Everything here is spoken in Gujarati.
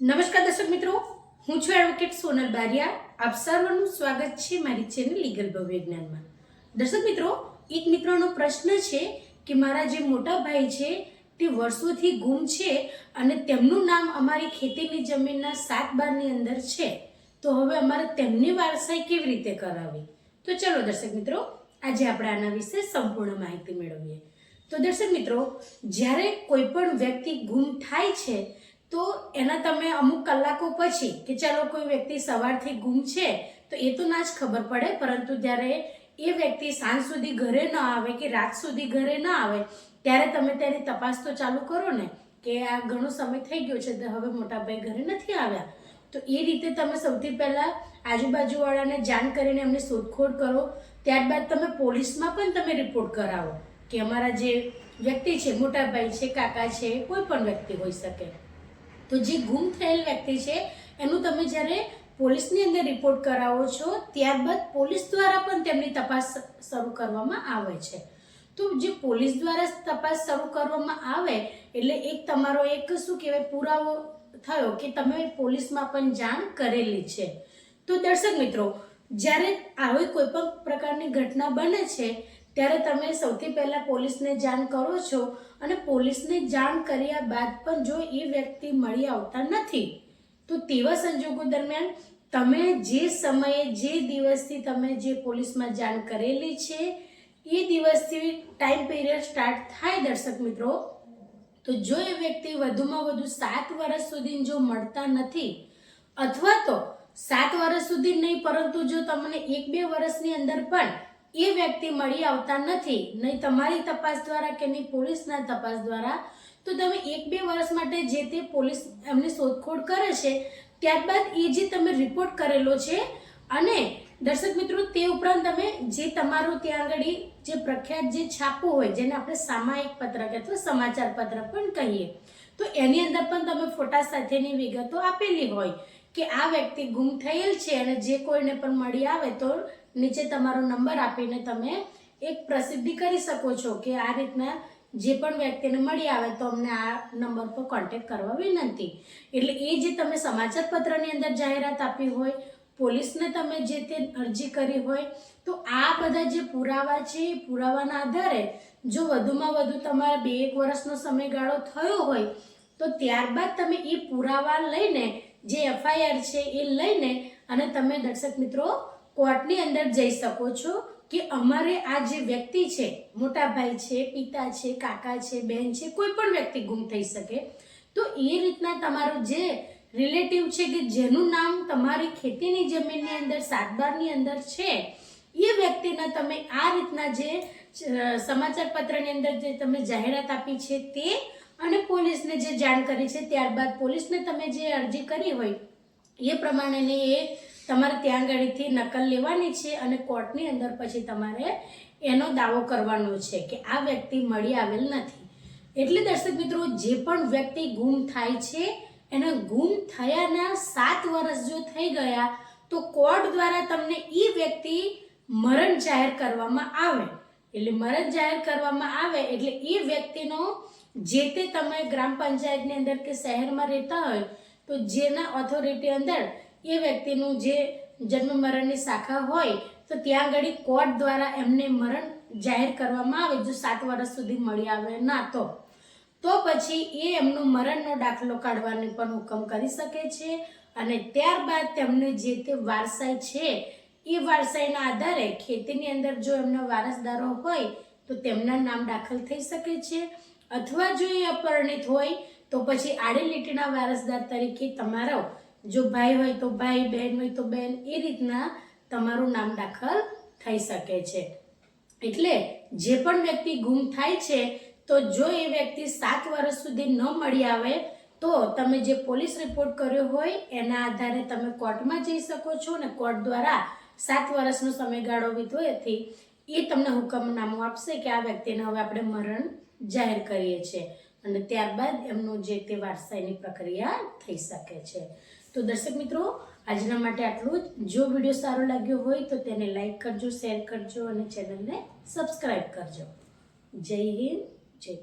નમસ્કાર દર્શક મિત્રો, હું છું એડવોકેટ સોનલ બારિયા. આપ સર્વનું સ્વાગત છે મારી ચેનલ લીગલ ભવવિજ્ઞાનમાં દર્શક મિત્રો, એક મિત્રોનો પ્રશ્ન છે કે મારા જે મોટા ભાઈ છે, તે વર્ષોથી ગુમ છે અને તેમનું નામ અમારી ખેતીની જમીનના સાત બારની અંદર છે. તો હવે અમારે તેમની વારસાઈ કેવી રીતે કરાવી તો ચલો દર્શક મિત્રો, આજે આપણે આના વિશે સંપૂર્ણ માહિતી મેળવીએ. તો દર્શક મિત્રો, જ્યારે કોઈ પણ વ્યક્તિ ગુમ થાય છે તો એના તમે અમુક કલાકો પછી કે ચાલો કોઈ વ્યક્તિ સવારથી ગુમ છે, તો એ તો ના જ ખબર પડે, પરંતુ જ્યારે એ વ્યક્તિ સાંજ સુધી ઘરે ન આવે કે રાત સુધી ઘરે ન આવે, ત્યારે તમે તેની તપાસ તો ચાલુ કરો ને, કે આ ઘણો સમય થઈ ગયો છે, હવે મોટા ભાઈ ઘરે નથી આવ્યા. તો એ રીતે તમે સૌથી પહેલાં આજુબાજુવાળાને જાણ કરીને એમને શોધખોળ કરો. ત્યારબાદ તમે પોલીસમાં પણ તમે રિપોર્ટ કરાવો કે અમારા જે વ્યક્તિ છે મોટા ભાઈ છે, કાકા છે, કોઈ પણ વ્યક્તિ હોઈ શકે. તો જે ગુમ થયેલ વ્યક્તિ છે, એનું તમે જ્યારે પોલીસની અંદર રિપોર્ટ કરાવો છો, ત્યારબાદ પોલીસ દ્વારા પણ તેમની તપાસ શરૂ કરવામાં આવે છે. તો જે પોલીસ દ્વારા તપાસ શરૂ કરવામાં આવે, એટલે એક તમારો એક શું કહેવાય, પુરાવો થયો કે તમે પોલીસમાં પણ જાણ કરેલી છે. તો દર્શક મિત્રો, જ્યારે આવી કોઈ પણ પ્રકારની ઘટના બને છે ત્યારે તમે સૌથી પહેલાં પોલીસને જાણ કરો છો અને પોલીસને જાણ કર્યા બાદ પણ જો એ વ્યક્તિ મળી આવતા નથી, તો તેવા સંજોગો દરમિયાન તમે જે સમયે, જે દિવસથી તમે જે પોલીસમાં જાણ કરેલી છે, એ દિવસથી ટાઈમ પીરિયડ સ્ટાર્ટ થાય દર્શક મિત્રો. તો જો એ વ્યક્તિ વધુમાં વધુ સાત વર્ષ સુધી જો મળતા નથી, અથવા તો સાત વર્ષ સુધી નહીં, પરંતુ જો તમને એક બે વર્ષની અંદર પણ એ વ્યક્તિ મળી આવતા નથી. નહીં તમારી તપાસ દ્વારા કે નહીં પોલીસના તપાસ દ્વારા? તો તમે એક બે વર્ષ માટે જે તે પોલીસ એમની શોધખોળ કરે છે, ત્યારબાદ એ જે તમે રિપોર્ટ કરેલો છે, અને દર્શક મિત્રો, તે ઉપરાંત તમે જે તમારું ત્યાં આગળ જે પ્રખ્યાત જે છાપું હોય, જેને આપણે સામાયિક પત્રક અથવા સમાચાર પત્રક પણ કહીએ, તો એની અંદર પણ તમે ફોટા સાથેની વિગતો આપેલી હોય. કે આ વ્યક્તિ ગુમ થયેલ છે અને જે કોઈને પણ મળી આવે તો નીચે તમારો નંબર આપીને તમે એક પ્રસિદ્ધિ કરી શકો છો કે આ રીતના જે પણ વ્યક્તિને મળી આવે તો અમને આ નંબર પર કોન્ટેક કરવા વિનંતી. એટલે એ જે તમે સમાચાર પત્રની અંદર જાહેરાત આપી હોય, પોલીસને તમે જે તે અરજી કરી હોય, તો આ બધા જે પુરાવા છે, એ પુરાવાના આધારે જો વધુમાં વધુ તમારા બે એક વર્ષનો સમયગાળો થયો હોય, તો ત્યારબાદ તમે એ પુરાવા લઈને જે એફઆઈઆર છે એ લઈને અને તમે દર્શક મિત્રો કોર્ટની અંદર જઈ શકો છો કે અમારે આ જે વ્યક્તિ છે, મોટા ભાઈ છે, પિતા છે, કાકા છે, બેન છે, કોઈ પણ વ્યક્તિ ગુમ થઈ શકે. તો એ રીતના તમારો જે રિલેટિવ છે કે જેનું નામ તમારી ખેતીની જમીનની અંદર સાતબારની અંદર છે, એ વ્યક્તિને તમે આ રીતના જે સમાચાર પત્રની અંદર જે તમે જાહેરાત આપી છે તે અને પોલીસને જે જાણ કરી છે, ત્યારબાદ પોલીસને તમે જે અરજી કરી હોય, એ પ્રમાણેની એ તમારે ત્યાં આગળથી નકલ લેવાની છે અને કોર્ટની અંદર પછી તમારે એનો દાવો કરવાનો છે કે આ વ્યક્તિ મળી આવેલ નથી. એટલે દર્શક મિત્રો, જે પણ વ્યક્તિ ગુમ થાય છે, એના ગુમ થયાના સાત વર્ષ જો થઈ ગયા, તો કોર્ટ દ્વારા તમને એ વ્યક્તિ મરણ જાહેર કરવામાં આવે. એટલે મરણ જાહેર કરવામાં આવે એટલે એ વ્યક્તિનો જે તે તમે ગ્રામ પંચાયતની અંદર કે શહેરમાં રહેતા હોય, તો જેના ઓથોરિટી અંદર એ વ્યક્તિનું જે જન્મ મરણની શાખા હોય, તો ત્યાં આગળ કોર્ટ દ્વારા એમને મરણ જાહેર કરવામાં આવે, જો સાત વર્ષ સુધી મળી આવે ના તો. તો પછી એ એમનો મરણનો દાખલો કાઢવાની પણ હુકમ કરી શકે છે અને ત્યારબાદ તેમને જે તે વારસાઈ છે, એ વારસાઈના આધારે ખેતીની અંદર જો એમના વારસદારો હોય, તો તેમના નામ દાખલ થઈ શકે છે. અથવા જો એ અપરિણિત હોય, તો પછી આડી લીટીના વારસદાર તરીકે તમારો જો ભાઈ હોય તો ભાઈ, બહેન હોય તો બહેન, એ રીતના તમારું નામ દાખલ થઈ શકે છે. એટલે જે પણ વ્યક્તિ ગુમ થાય છે, તો જો એ વ્યક્તિ સાત વર્ષ સુધી ન મળી આવે, તો તમે જે પોલીસ રિપોર્ટ કર્યો હોય, એના આધારે તમે કોર્ટમાં જઈ શકો છો અને કોર્ટ દ્વારા સાત વર્ષનો સમયગાળો વીતવાથી એ તમને હુકમનામું આપશે કે આ વ્યક્તિને હવે આપણે મરણ જાહેર કરીએ છીએ અને ત્યારબાદ એમનું જે તે વારસાઈની પ્રક્રિયા થઈ શકે છે. તો દર્શક મિત્રો, આજના માટે આટલું જ. જો વીડિયો સારો લાગ્યો હોય તો તેને લાઈક કરજો, શેર કરજો અને ચેનલને સબસ્ક્રાઈબ કરજો. જય હિન્દ, જય